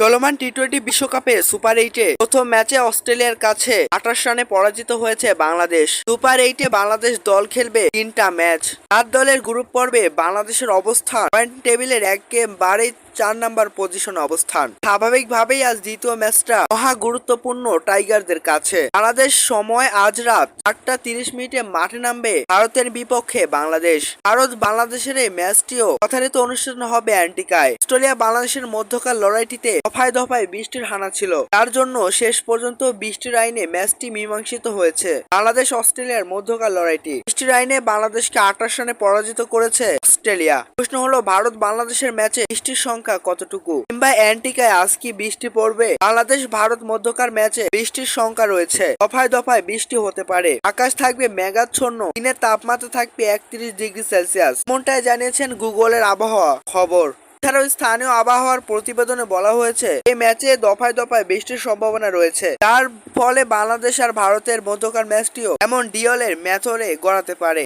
চলমান T twenty বিশ্বকাপে super এইটে প্রথম ম্যাচে অস্ট্রেলিয়ার কাছে আঠাশ রানে পরাজিত হয়েছে বাংলাদেশ। সুপার এইটে বাংলাদেশ দল খেলবে তিনটা ম্যাচ। সাত দলের গ্রুপ পর্বে বাংলাদেশের অবস্থান। পয়েন্ট টেবিলের একেবারে চার নাম্বার পজিশন অবস্থান। স্বাভাবিকভাবেই আজ দ্বিতীয় ম্যাচটা মহা গুরুত্বপূর্ণ টাইগারদের কাছে। বাংলাদেশ সময় আজ রাত আটটা তিরিশ মিনিটে মাঠে নামবে ভারতের বিপক্ষে বাংলাদেশ। ভারত বাংলাদেশের এই ম্যাচটিও যথারীতি অনুষ্ঠিত হবে অ্যান্টিকায়। অস্ট্রেলিয়া বাংলাদেশের মধ্যকার লড়াইটিতে দফায় দফায় বৃষ্টির হানা ছিল। তার জন্য শেষ পর্যন্ত বৃষ্টির আইনে ম্যাচটি মীমাংসিত হয়েছে। বাংলাদেশ অস্ট্রেলিয়ার মধ্যকার লড়াইটি। বৃষ্টির আইনে বাংলাদেশকে আঠাশ রানে পরাজিত করেছে অস্ট্রেলিয়া। প্রশ্ন হলো, ভারত বাংলাদেশের ম্যাচে বৃষ্টির সংখ্যা কতটুকু? কিংবা অ্যান্টিকায় আজ কি বৃষ্টি পড়বে? বাংলাদেশ, ভারত মধ্যকার ম্যাচে বৃষ্টির সংখ্যা রয়েছে। দফায় দফায় বৃষ্টি হতে পারে। আকাশ থাকবে মেঘাচ্ছন্ন। দিনের তাপমাত্রা থাকবে একত্রিশ ডিগ্রি সেলসিয়াস। এমনটাই জানিয়েছেন গুগলের আবহাওয়া খবর। এছাড়াও স্থানীয় আবহাওয়ার প্রতিবেদনে বলা হয়েছে এই ম্যাচে দফায় দফায় বৃষ্টির সম্ভাবনা রয়েছে। তার ফলে বাংলাদেশ আর ভারতের মধ্যকার ম্যাচটিও এমন ডিওলের ম্যাথরে গড়াতে পারে।